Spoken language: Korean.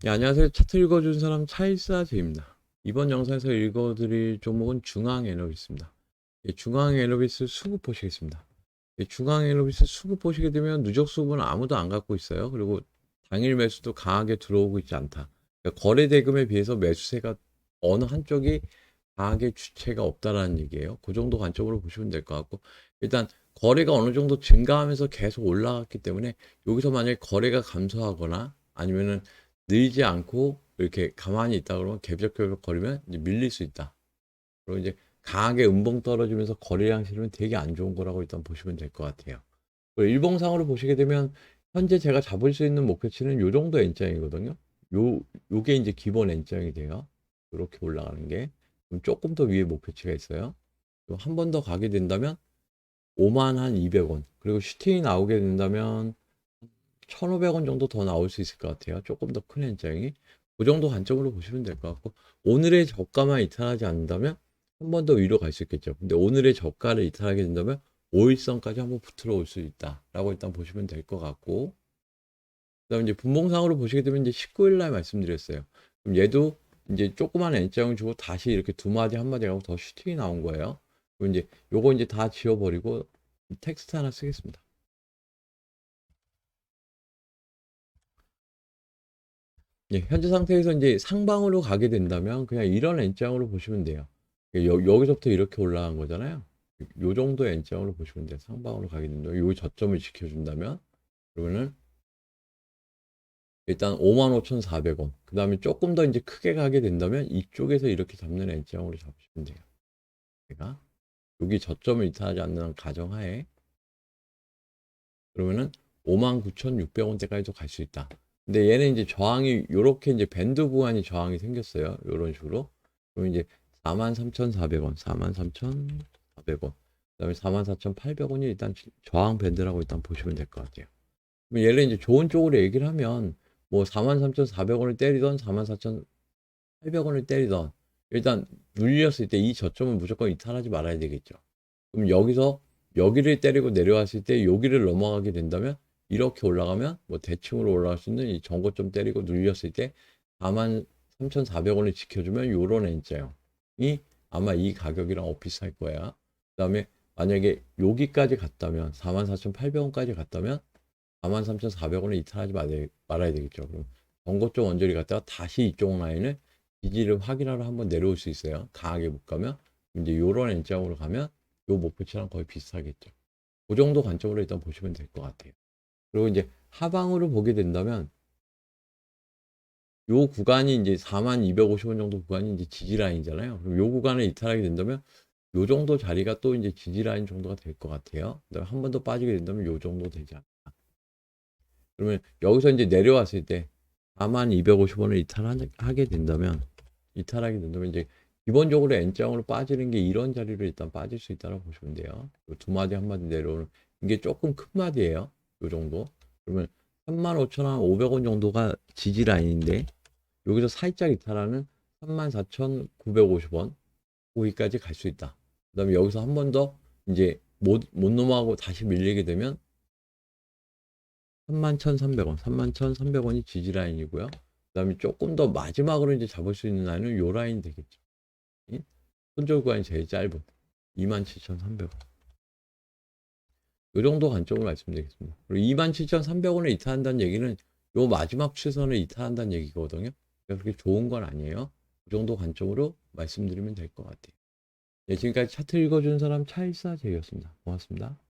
네, 안녕하세요. 차트 읽어준 사람 차일사제입니다. 이번 영상에서 읽어드릴 종목은 중앙 에너비스입니다. 예, 중앙 에너비스 수급 보시겠습니다. 예, 중앙 에너비스 수급 보시게 되면 누적 수급은 아무도 안 갖고 있어요. 그리고 당일 매수도 강하게 들어오고 있지 않다. 그러니까 거래 대금에 비해서 매수세가 어느 한쪽이 강하게 주체가 없다라는 얘기예요. 그 정도 관점으로 보시면 될 것 같고 일단 거래가 어느 정도 증가하면서 계속 올라갔기 때문에 여기서 만약에 거래가 감소하거나 아니면은 늘지 않고 이렇게 가만히 있다 그러면 개벽개벽 거리면 이제 밀릴 수 있다. 그리고 이제 강하게 음봉 떨어지면서 거래량 실으면 되게 안 좋은 거라고 일단 보시면 될 것 같아요. 그리고 일봉상으로 보시게 되면 현재 제가 잡을 수 있는 목표치는 요 정도 N장이거든요. 요 요게 이제 기본 N장이 돼요. 이렇게 올라가는 게 조금 더 위에 목표치가 있어요. 한 번 더 가게 된다면 5만 한 200원 그리고 슈팅이 나오게 된다면 1,500원 정도 더 나올 수 있을 것 같아요. 조금 더 큰 현장이. 그 정도 관점으로 보시면 될 것 같고, 오늘의 저가만 이탈하지 않는다면 한 번 더 위로 갈 수 있겠죠. 근데 오늘의 저가를 이탈하게 된다면 5일선까지 한번 붙들어 올수 있다라고 일단 보시면 될 것 같고, 그 다음에 이제 분봉상으로 보시게 되면 이제 19일 날 말씀드렸어요. 그럼 얘도 이제 조그만 N장을 주고 다시 이렇게 두 마디 한 마디 하고 더 슈팅이 나온 거예요. 그럼 이제 요거 이제 다 지워버리고 텍스트 하나 쓰겠습니다. 예, 현재 상태에서 이제 상방으로 가게 된다면 그냥 이런 N장으로 보시면 돼요. 여, 여기서부터 이렇게 올라간 거잖아요. 요 정도 N장으로 보시면 돼요. 상방으로 가게 된다면 요 저점을 지켜준다면 그러면은 일단 55,400원. 그 다음에 조금 더 이제 크게 가게 된다면 이쪽에서 이렇게 잡는 N장으로 잡으시면 돼요. 제가 여기 저점을 이탈하지 않는 가정하에 그러면은 59,600원대까지도 갈 수 있다. 근데 얘는 이제 저항이 요렇게 이제 밴드 구간이 저항이 생겼어요. 요런 식으로. 그럼 이제 43,400원, 43,400원. 그다음에 44,800원이 일단 저항 밴드라고 일단 보시면 될 것 같아요. 그럼 얘를 이제 좋은 쪽으로 얘기를 하면 뭐 43,400원을 때리던 44,800원을 때리던 일단 눌렸을 때 이 저점은 무조건 이탈하지 말아야 되겠죠. 그럼 여기서 여기를 때리고 내려왔을 때 여기를 넘어가게 된다면 이렇게 올라가면 뭐 대칭으로 올라갈 수 있는 이 전고점 때리고 눌렸을 때 43,400원을 지켜주면 요런 N자형이 아마 이 가격이랑 엇비슷할 거야. 그 다음에 만약에 여기까지 갔다면 44,800원까지 갔다면 43,400원을 이탈하지 말아야 되겠죠. 그럼 전고점 원저리 갔다가 다시 이쪽 라인을 지지를 확인하러 한번 내려올 수 있어요. 강하게 못 가면 이제 요런 N자형으로 가면 요 목표치랑 거의 비슷하겠죠. 그 정도 관점으로 일단 보시면 될 것 같아요. 그리고 이제 하방으로 보게 된다면 요 구간이 이제 4250원 정도 구간이 이제 지지 라인이잖아요. 그럼 요 구간을 이탈하게 된다면 요 정도 자리가 또 이제 지지 라인 정도가 될 것 같아요. 그다음에 한 번 더 빠지게 된다면 요 정도 되지 않나. 그러면 여기서 이제 내려왔을 때 4250원을 이탈하게 된다면 이탈하게 된다면 이제 기본적으로 N장으로 빠지는 게 이런 자리로 일단 빠질 수 있다고 보시면 돼요. 두 마디 한 마디 내려오는 이게 조금 큰 마디예요. 요 정도. 그러면 35,500원 정도가 지지 라인인데 여기서 살짝 이탈하는 34,950원 거기까지 갈 수 있다. 그다음에 여기서 한 번 더 이제 못, 못 넘어가고 다시 밀리게 되면 31,300원, 31,300원이 지지 라인이고요. 그다음에 조금 더 마지막으로 이제 잡을 수 있는 라인은 요 라인 되겠죠. 손절 구간이 제일 짧은 27,300원. 이 정도 관점으로 말씀드리겠습니다. 그리고 27,300원을 이탈한다는 얘기는 요 마지막 추선을 이탈한다는 얘기거든요. 그러니까 그렇게 좋은 건 아니에요. 그 정도 관점으로 말씀드리면 될 것 같아요. 네, 지금까지 차트 읽어준 사람 차일사제였습니다. 고맙습니다.